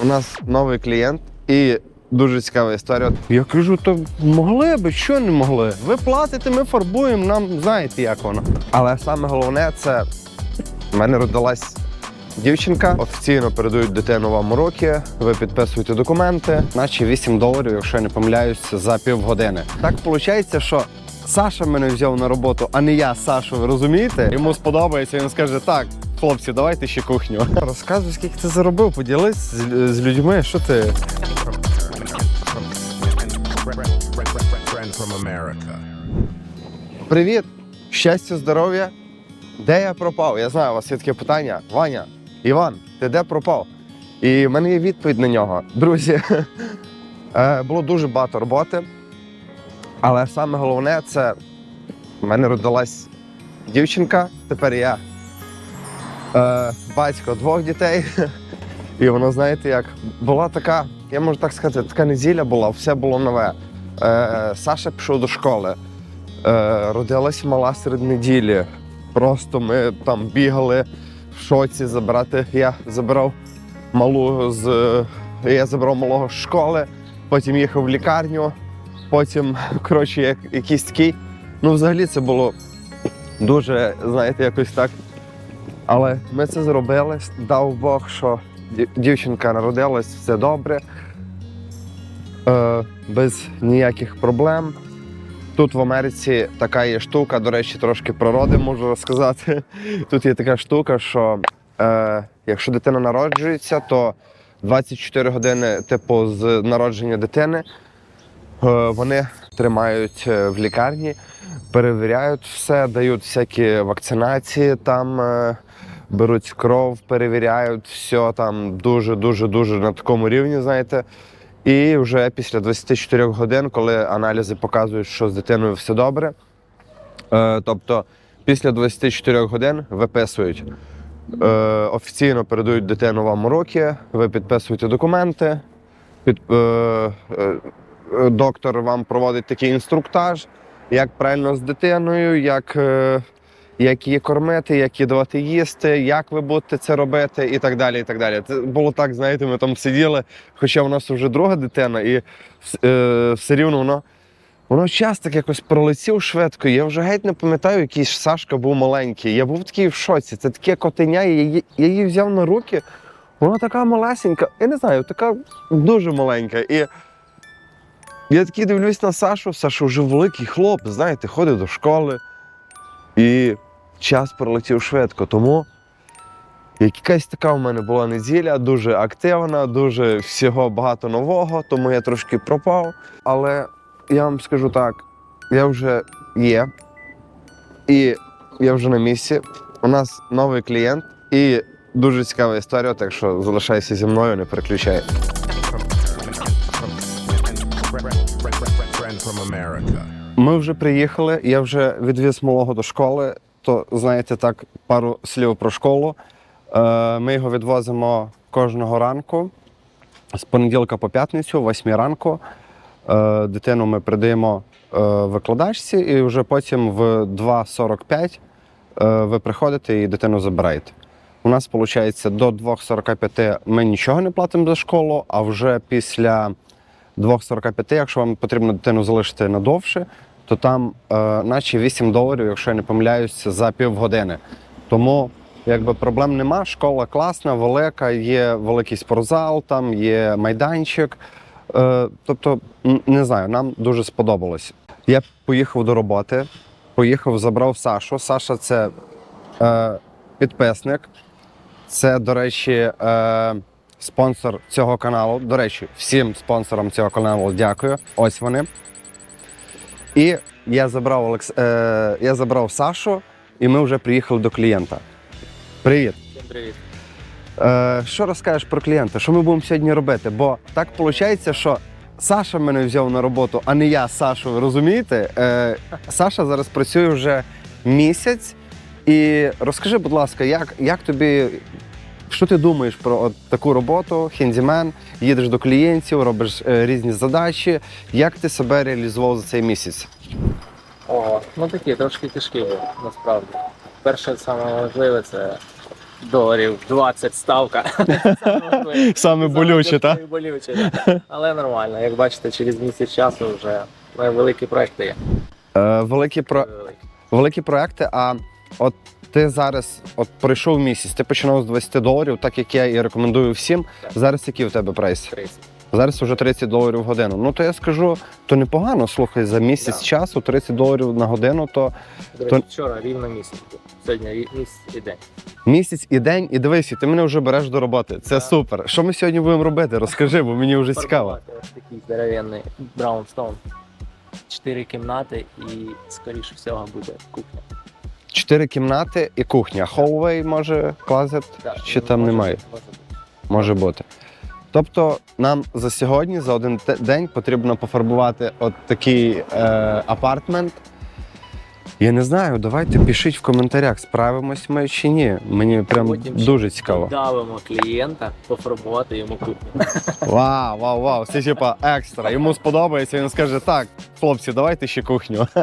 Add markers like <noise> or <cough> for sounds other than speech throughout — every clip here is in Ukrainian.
У нас новий клієнт і дуже цікава історія. Я кажу, то могли би, що не могли. Ви платите, ми фарбуємо, нам знаєте, як воно. Але саме головне це в мене родилась дівчинка. Офіційно передають дитину вам уроки, ви підписуєте документи, наче 8 доларів, якщо я не помиляюсь, за півгодини. Так виходить, що Саша мене взяв на роботу, а не я Сашу, ви розумієте? Йому сподобається, він скаже: так, хлопці, давайте ще кухню. Розказуй, скільки ти заробив, поділись з, з людьми, що ти. Привіт! Щастя, здоров'я! Де я пропав? Я знаю, у вас є таке питання. Ваня, Іван, ти де пропав? І в мене є відповідь на нього. Друзі, <laughs> е, було дуже багато роботи, але саме головне це в мене родилась дівчинка, тепер я е, батько двох дітей. І воно, знаєте, як була така, я можу так сказати, така неділя була, все було нове. Е, Саша пішов до школи. Е, родилась мала серед неділі. Просто ми там бігали в шоці забирати. Я забирав малу з я забрав малого з школи, потім їхав в лікарню, потім, коротше, як якийсь такий. Ну, взагалі, це було дуже, знаєте, якось так. Але ми це зробили. Дав Бог, що дівчинка народилась, все добре, е, без ніяких проблем. Тут в Америці така є штука, до речі, трошки природи можу розказати. <laughs> Тут є така штука, що е, якщо дитина народжується, то 24 години, типу, з народження дитини е, вони тримають е, в лікарні, перевіряють все, дають всякі вакцинації там. Е, Беруть кров, перевіряють все там дуже, дуже, на такому рівні, знаєте. І вже після 24 годин, коли аналізи показують, що з дитиною все добре, е, тобто після 24 годин виписують. Е, офіційно передають дитину вам уроки, ви підписуєте документи, під, е, е, доктор вам проводить такий інструктаж, як правильно з дитиною, як, е, як її кормити, як їй давати їсти, як ви будете це робити, і так далі. і так далі. Це було так, знаєте, ми там сиділи, хоча в нас вже друга дитина, і е, все рівно воно. Воно час так якось пролетів швидко. Я вже геть не пам'ятаю, який Сашка був маленький. Я був такий в шоці. Це таке котеня, я її, я її взяв на руки. Вона така малесенька, я не знаю, така дуже маленька. І я такий дивлюсь на Сашу. Саша вже великий хлоп, знаєте, ходить до школи. І час пролетів швидко. Тому якась така у мене була неділя, дуже активна, дуже всього багато нового, тому я трошки пропав. Але я вам скажу так: я вже є, і я вже на місці. У нас новий клієнт і дуже цікава історія, так що залишайся зі мною, не переключай. From America. Ми вже приїхали, я вже відвіз малого до школи, то знаєте так, пару слів про школу. Е, Ми його відвозимо кожного ранку з понеділка по п'ятницю, о 8 ранку. Е, Дитину ми придаємо е, викладачці, і вже потім в 2.45 е, ви приходите і дитину забираєте. У нас виходить до 2.45 ми нічого не платимо за школу, а вже після 2.45, якщо вам потрібно дитину залишити надовше, то там е, наче 8 доларів, якщо я не помиляюся, за півгодини. Тому якби проблем нема. Школа класна, велика, є великий спортзал, там є майданчик. Е, тобто, не знаю, нам дуже сподобалось. Я поїхав до роботи, поїхав, забрав Сашу. Саша це е, підписник. Це, до речі, е, спонсор цього каналу. До речі, всім спонсорам цього каналу дякую. Ось вони. І я забрав Олекс... е, я забрав Сашу, і ми вже приїхали до клієнта. Привіт. Всім привіт. Е, що розкажеш про клієнта? Що ми будемо сьогодні робити? Бо так виходить, що Саша мене взяв на роботу, а не я Сашу. Ви розумієте? Е, Саша зараз працює вже місяць. І розкажи, будь ласка, як, як тобі. Що ти думаєш про от таку роботу, хендімен, їдеш до клієнтів, робиш е, різні задачі. Як ти себе реалізував за цей місяць? О, ну такі трошки тяжкі були, насправді. Перше, саме важливе це доларів 20 ставка. <laughs> Саме болюче, так? Саме болюче, так. Але нормально. Як бачите, через місяць часу вже великі проекти є. Е, великі, про... Великі. великі проекти, а от ти зараз от пройшов місяць, ти починав з 20 доларів, так як я і рекомендую всім. Зараз який в тебе прайс? 30. Зараз вже 30 доларів в годину. Ну то я скажу, то непогано. Слухай, за місяць Да. часу 30 доларів на годину, то До речі, вчора рівно місяць був. Сьогодні рі- місяць і день. місяць і день, і дивись, і ти мене вже береш до роботи. Це Да. супер. Що ми сьогодні будемо робити? Розкажи, бо мені вже цікаво. Фарбувати Ось такий здоровенний браунстоун. Чотири кімнати і, скоріше всього, буде кухня. Чотири кімнати і кухня. Хоувей може клазет, чи там немає? може бути. Може бути. Тобто нам за сьогодні, за один день, потрібно пофарбувати от такий е, апартмент. Я не знаю, давайте пишіть в коментарях, справимось ми чи ні. Мені прям Потім ще дуже цікаво. Давимо клієнта пофарбувати йому кухню. Вау, вау, вау, це типа екстра. Йому сподобається, він скаже: так, хлопці, давайте ще кухню. <laughs>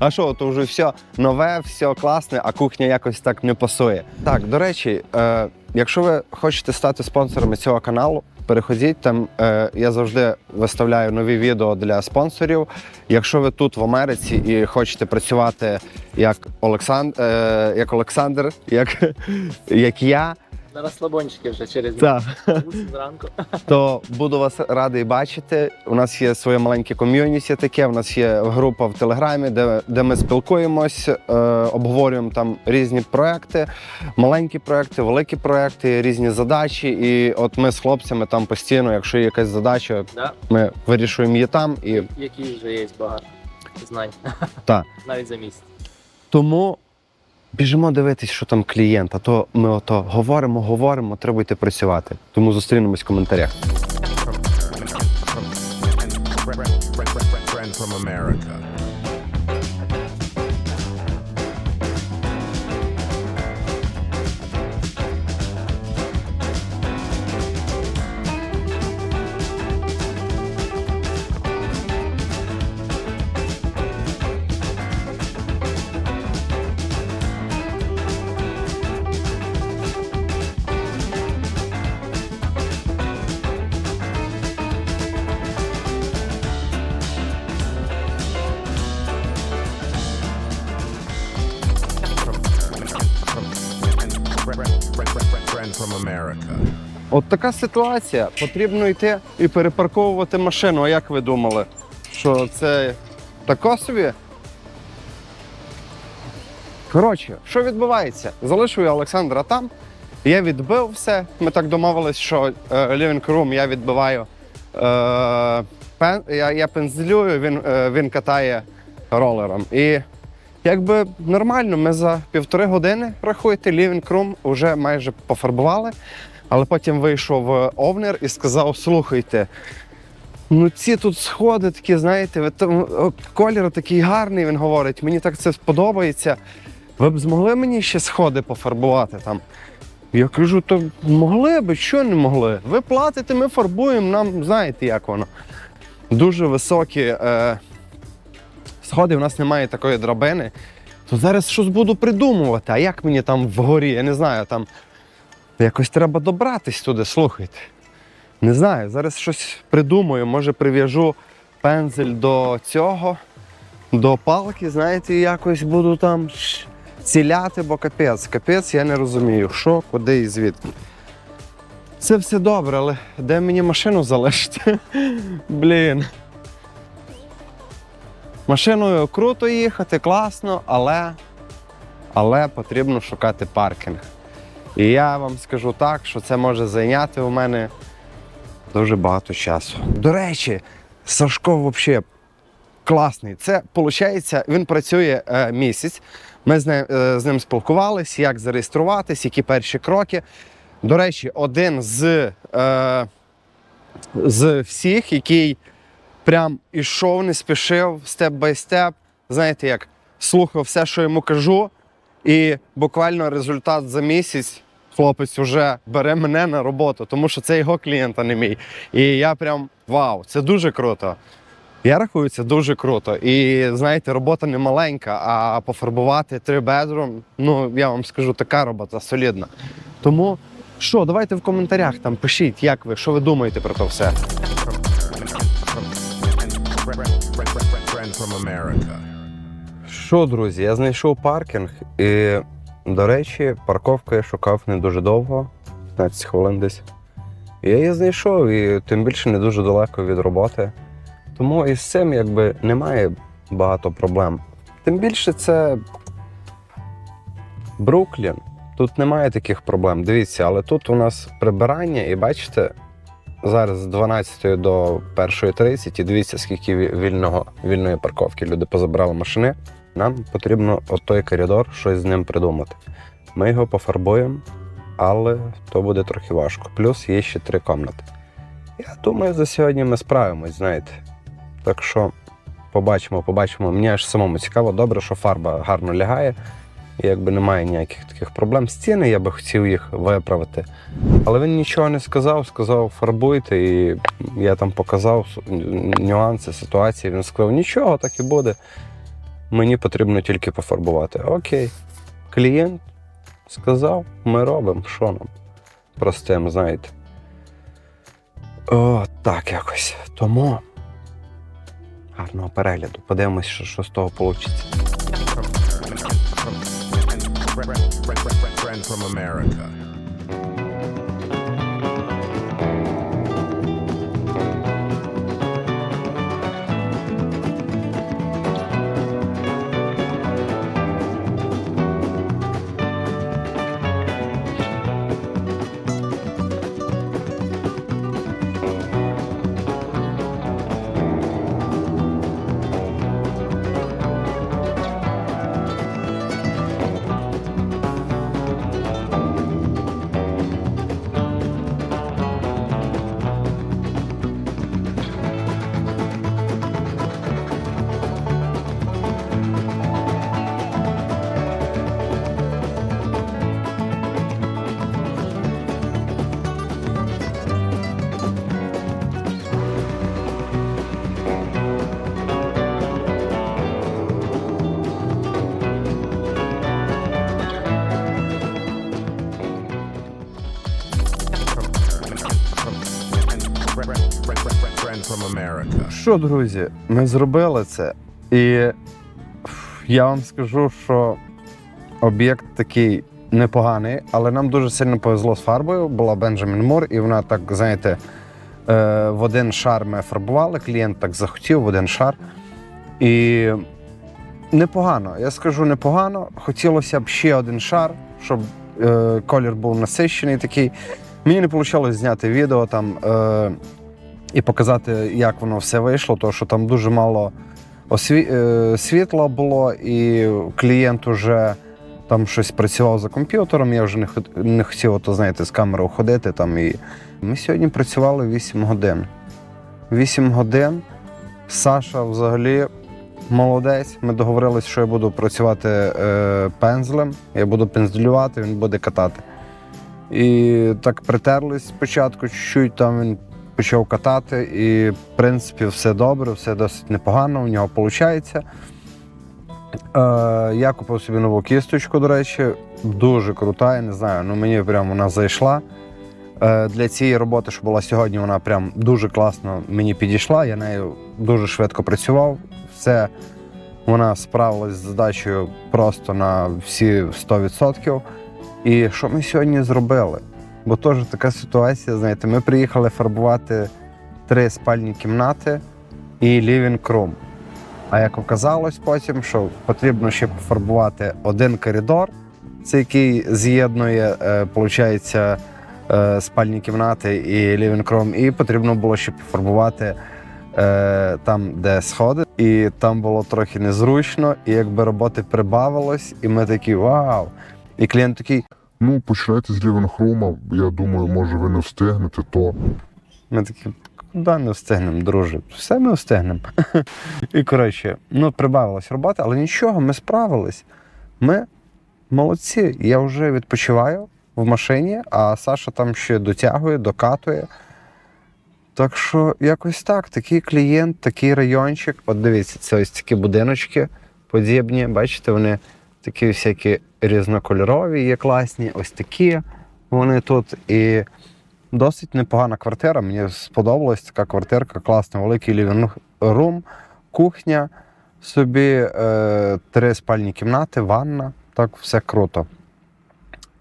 А що, то вже все нове, все класне, а кухня якось так не пасує. Так, до речі, е, якщо ви хочете стати спонсорами цього каналу, переходіть там. Е, я завжди виставляю нові відео для спонсорів. Якщо ви тут в Америці і хочете працювати як Олександр, е, як Олександр, як, <laughs> як я, На розслабончики вже через так. зранку. то буду вас радий бачити. У нас є своє маленьке ком'юніті таке. У нас є група в Телеграмі, де, де ми спілкуємось, е, обговорюємо там різні проекти, маленькі проекти, великі проекти, різні задачі. І от ми з хлопцями там постійно, якщо є якась задача, Да? ми вирішуємо її там. І Які вже є багато знань. Так. Навіть за місяць. тому біжимо дивитись, що там клієнт. А то ми ото говоримо, говоримо, треба йти працювати. Тому зустрінемось в коментарях. America. От така ситуація. Потрібно йти і перепарковувати машину. А як ви думали? Що це тако собі? Коротше, що відбувається? Залишив я Олександра там. Я відбив все. Ми так домовились, що е, living room я відбиваю. Е, пен, я, я пензлюю, він, е, він катає ролером. І якби нормально, ми за півтори години рахуєте, living room вже майже пофарбували. Але потім вийшов е, овнер і сказав: слухайте, ну ці тут сходи такі, знаєте, там, колір такий гарний, він говорить, мені так це сподобається. Ви б змогли мені ще сходи пофарбувати там? Я кажу, то могли би, що не могли? Ви платите, ми фарбуємо, нам знаєте, як воно. Дуже високі е, сходи, у нас немає такої драбини. То зараз щось буду придумувати. А як мені там вгорі? Я не знаю, там Якось треба добратись туди, слухайте. Не знаю, зараз щось придумаю, може прив'яжу пензель до цього, до палки, знаєте, і якось буду там ціляти, бо капець. Капець, я не розумію, що, куди і звідки. Це все добре, але де мені машину залишити? <laughs> Блін. Машиною круто їхати, класно, але, але потрібно шукати паркінг. І я вам скажу так, що це може зайняти у мене дуже багато часу. До речі, Сашко взагалі класний. Це виходить, він працює е, місяць. Ми з ним, е, з ним спілкувалися, як зареєструватись, які перші кроки. До речі, один з, е, з всіх, який прям ішов, не спішив, степ бай степ. Знаєте, як слухав все, що йому кажу, і буквально результат за місяць хлопець вже бере мене на роботу, тому що це його клієнт, а не мій. І я прям вау, це дуже круто. Я рахую, це дуже круто. І знаєте, робота не маленька, а пофарбувати три бедрум, ну я вам скажу, така робота солідна. Тому що, давайте в коментарях там пишіть, як ви, що ви думаєте про то все. Що, друзі, я знайшов паркінг, і, до речі, парковку я шукав не дуже довго, 15 хвилин десь. Я її знайшов, і тим більше не дуже далеко від роботи. Тому із цим якби немає багато проблем. Тим більше це Бруклін. Тут немає таких проблем. Дивіться, але тут у нас прибирання, і бачите, зараз з 12 до 1.30, і дивіться, скільки вільного, вільної парковки люди позабрали машини. Нам потрібно от той коридор щось з ним придумати. Ми його пофарбуємо, але то буде трохи важко. Плюс є ще три кімнати. Я думаю, за сьогодні ми справимось, знаєте. Так що побачимо, побачимо. Мені аж самому цікаво, добре, що фарба гарно лягає. І якби немає ніяких таких проблем. Стіни я би хотів їх виправити. Але він нічого не сказав, сказав фарбуйте, і я там показав нюанси ситуації. Він сказав, нічого, так і буде. Мені потрібно тільки пофарбувати. Окей. Клієнт сказав, ми робимо, що нам? Простим, знаєте. О, так якось. Тому гарного перегляду. Подивимось, що, що з того вийде. From America. Що, друзі, ми зробили це. І я вам скажу, що об'єкт такий непоганий, але нам дуже сильно повезло з фарбою. Була Бенджамін Мур, і вона так, знаєте, е, в один шар ми фарбували. Клієнт так захотів в один шар. І непогано, я скажу непогано. Хотілося б ще один шар, щоб е, колір був насищений такий. Мені не вийшло зняти відео там. І показати, як воно все вийшло, тому що там дуже мало осві... е, світла було, і клієнт уже там щось працював за комп'ютером. Я вже не, хот- не хотів, ото, знаєте, з камерою ходити. Там, і... Ми сьогодні працювали 8 годин. 8 годин. Саша взагалі молодець. Ми договорились, що я буду працювати е, пензлем, я буду пензлювати, він буде катати. І так притерлись спочатку, чуть-чуть там він почав катати, і в принципі все добре, все досить непогано, у нього виходить. Е, я купив собі нову кісточку, до речі, дуже крута, я не знаю, ну мені прям вона зайшла. Е, для цієї роботи, що була сьогодні, вона прям дуже класно мені підійшла. Я нею дуже швидко працював. Все вона справилась з задачею просто на всі 100%. І що ми сьогодні зробили? Бо теж така ситуація, знаєте, ми приїхали фарбувати три спальні кімнати і room. А як оказалось потім, що потрібно ще пофарбувати один коридор, це який з'єднує, е, виходить, е, спальні кімнати і room, і потрібно було ще пофарбувати е, там, де сходи. І там було трохи незручно, і якби роботи прибавилось, і ми такі вау. І клієнт такий, Ну, починайте з лівенхрума. Я думаю, може ви не встигнете, то Ми такі, куди не встигнемо, друже? Все ми встигнемо. <laughs> І коротше, ну, прибавилась робота, але нічого, ми справились. Ми молодці. Я вже відпочиваю в машині, а Саша там ще дотягує, докатує. Так що якось так, такий клієнт, такий райончик. От дивіться, це ось такі будиночки подібні. Бачите, вони такі всякі різнокольорові, є класні, ось такі. Вони тут і досить непогана квартира. Мені сподобалась така квартирка, класна, великий лівінг рум, кухня, собі е, три спальні кімнати, ванна. Так, все круто.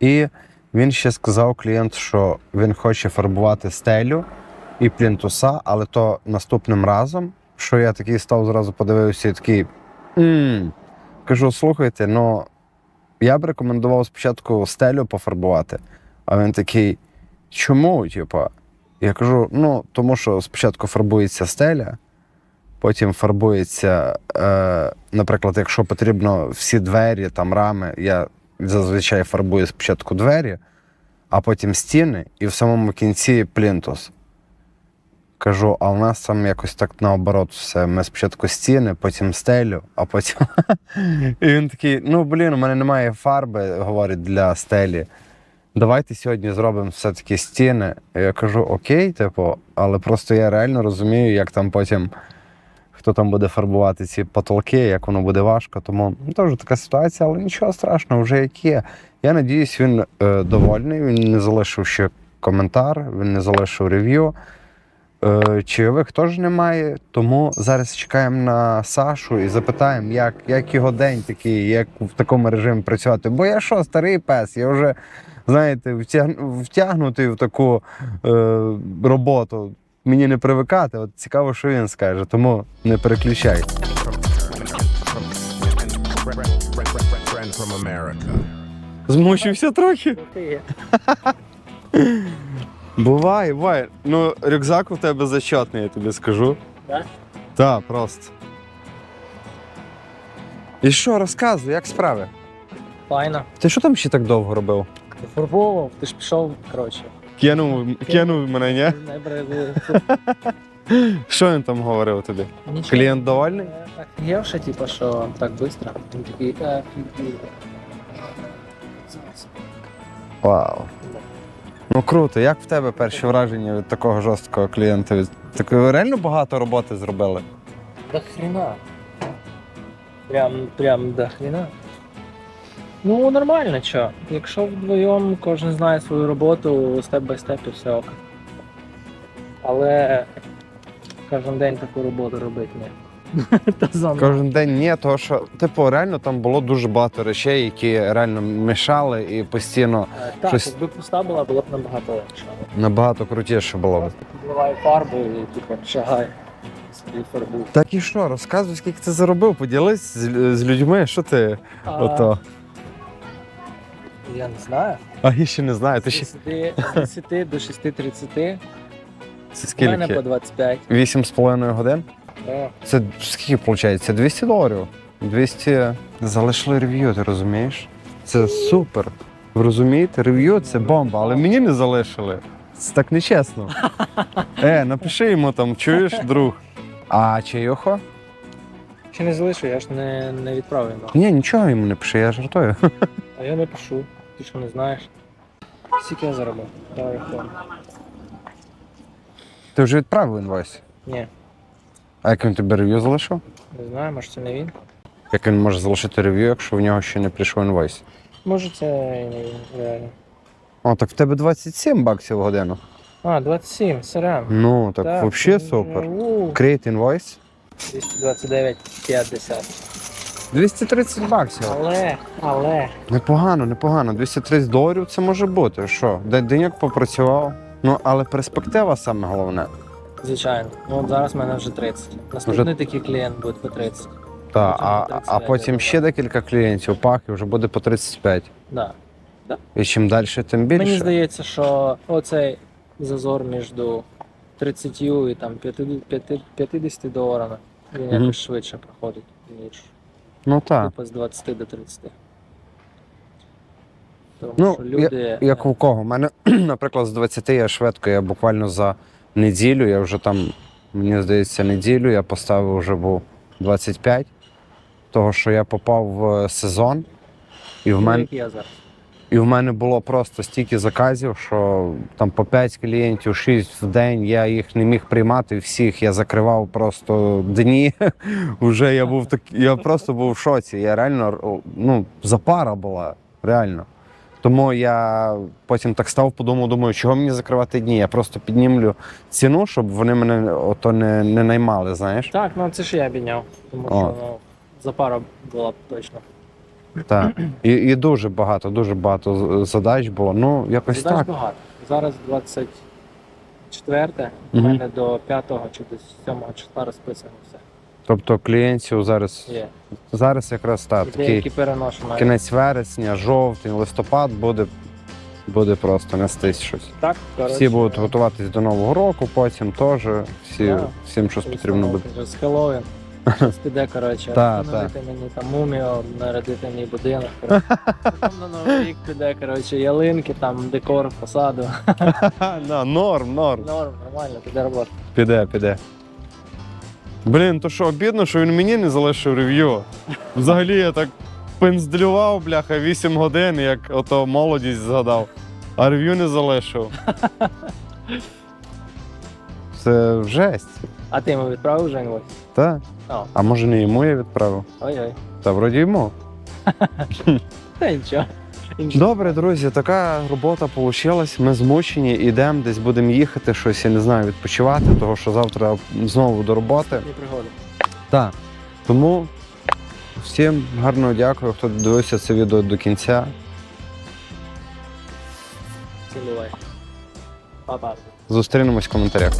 І він ще сказав клієнт, що він хоче фарбувати стелю і плінтуса, але то наступним разом, що я такий став зразу подивився і такий. Кажу, слухайте, ну я б рекомендував спочатку стелю пофарбувати. А він такий, чому? Типа, я кажу: ну, тому що спочатку фарбується стеля, потім фарбується, е, наприклад, якщо потрібно всі двері, там рами, я зазвичай фарбую спочатку двері, а потім стіни, і в самому кінці плінтус. Кажу, а у нас там якось так наоборот все. Ми спочатку стіни, потім стелю, а потім. <laughs> І він такий: ну блін, у мене немає фарби, говорить, для стелі. Давайте сьогодні зробимо все-таки стіни. Я кажу, окей, типу, але просто я реально розумію, як там потім хто там буде фарбувати ці потолки, як воно буде важко. Тому ну, теж така ситуація, але нічого страшного, вже як є. Я надіюсь, він е, довольний. Він не залишив ще коментар, він не залишив рев'ю. Е, чайових теж немає, тому зараз чекаємо на Сашу і запитаємо, як, як його день такий, як в такому режимі працювати. Бо я що, старий пес, я вже, знаєте, втягнутий в таку е, роботу. Мені не привикати. От цікаво, що він скаже, тому не переключай. Змучився трохи. <laughs> Буває, буває. Ну, рюкзак у тебе зачетний, я тобі скажу. Да? Так, просто. І що, розказуй, як справи? Файно. Ти що там ще так довго робив? Ти фарбовував, ти ж пішов, коротше. Кинув, кинув мене, ні? Не брали. <laughs> Що він там говорив тобі? Нічого. Клієнт довольний? Офігевши, типу, що так швидко. Він такий, е, офігів. Вау. Ну круто, як в тебе перші враження від такого жорсткого клієнта? Так ви реально багато роботи зробили? До хрена. Прям, прям до хрена. Ну, нормально, що. Якщо вдвоєм кожен знає свою роботу, степ бай степ і все ок. Але кожен день таку роботу робити не. <laughs> Та зона. Кожен день ні, тому що, типу, реально там було дуже багато речей, які реально мішали і постійно Е, Так, щось- якби пуста була, було б набагато легше. набагато крутіше було. Просто підливаю фарбу і типу. Собі фарбу. Так і що, розказуй, скільки ти заробив, поділись з, з людьми, що ти А, ото. Я не знаю. А я ще не знаю, ти З ще 10, з 10 до 6.30. це У мене по скільки? 25. Вісім з половиною годин? Да. Це скільки виходить? Це 200 доларів. 200 залишили рев'ю, ти розумієш? Це супер. Ви розумієте? Рев'ю це бомба, але мені не залишили. Це так нечесно. <laughs> Е, напиши йому там, чуєш, друг. А чайохо? Ще не залишу, я ж не, не відправив його. Ні, нічого йому не пиши, я жартую. А я не пишу. Ти що не знаєш? Скільки я заробив? Давай рахуємо. Ти вже відправив інвойс. Ні, А як він тобі рев'ю залишив? не знаю, може це не він. Як він може залишити рев'ю, якщо в нього ще не прийшов інвойс? Може це і не він, реально. О, так в тебе 27 баксів в годину. А, 27, сорян. Ну, так, Так, взагалі це супер. у, Create invoice. 229,50. 230 баксів. Але, але. Непогано, непогано. 230 доларів це може бути. Що? День деньок попрацював. Ну, але перспектива саме головне. Звичайно. Ну от зараз в мене вже 30. Наступний такий клієнт буде по 30. Та, Потім а, на 30 а потім ще декілька клієнтів пак і вже буде по 35. Да. І чим далі, тим більше. Мені здається, що оцей зазор між 30 і там 50 50 доларами він Мгм. якось швидше проходить, ніж Ну так. типу з 20 до 30. Тому Ну, що люди. Як у кого? У мене, <clears throat> наприклад, з 20 я швидко, я буквально за неділю, я вже там, мені здається, неділю я поставив вже був 25, того, що я попав в сезон, і в мене. я зараз. І в мене було просто стільки заказів, що там по 5 клієнтів, 6 в день я їх не міг приймати всіх. Я закривав просто дні. <laughs> Уже я був так, я просто був в шоці. Я реально ну, запара була, реально. Тому я потім так став, подумав, думаю, чого мені закривати дні? Я просто піднімлю ціну, щоб вони мене ото не, не наймали, знаєш? Так, ну це ж я підняв, тому О. що ну, запара була б точно. Так. І, і дуже багато, дуже багато задач було. Ну, якось Задач так. багато. Зараз 24, у Мгм. мене до 5 чи до 7 числа розписано все. Тобто клієнтів зараз, Є. зараз якраз так, такий деякі навіть. кінець вересня, жовтень, листопад буде, буде просто нестись щось. Так, коротше, Всі будуть готуватись до Нового року, потім теж всі, Да. всім щось потрібно буде. Вже З Хеллоуін. Щось піде, коротше, <laughs> Та, встановити мені там мумію, нарядити мій будинок. коротше. <laughs> Потім на Новий рік піде, коротше, ялинки, там декор, фасаду. <laughs> Да, норм, норм. Норм, нормально, піде робота. Піде, піде. Блін, то що обідно, що він мені не залишив рев'ю. Взагалі я так пенздрював, бляха, 8 годин, як ото молодість згадав, а рев'ю не залишив. <laughs> Це жесть. А ти йому відправив вже інвойс? Та? О. А може не йому я відправив? Ой-ой. Та вроді йому. <laughs> Та нічого. Добре, друзі, така робота вийшла. Ми змучені, йдемо, десь будемо їхати, щось, я не знаю, відпочивати, тому що завтра знову до роботи. Не пригоди. Так. Тому всім гарно дякую, хто дивився це відео до кінця. Цілувай. Па-па. Зустрінемось в коментарях.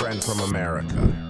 Friend from America.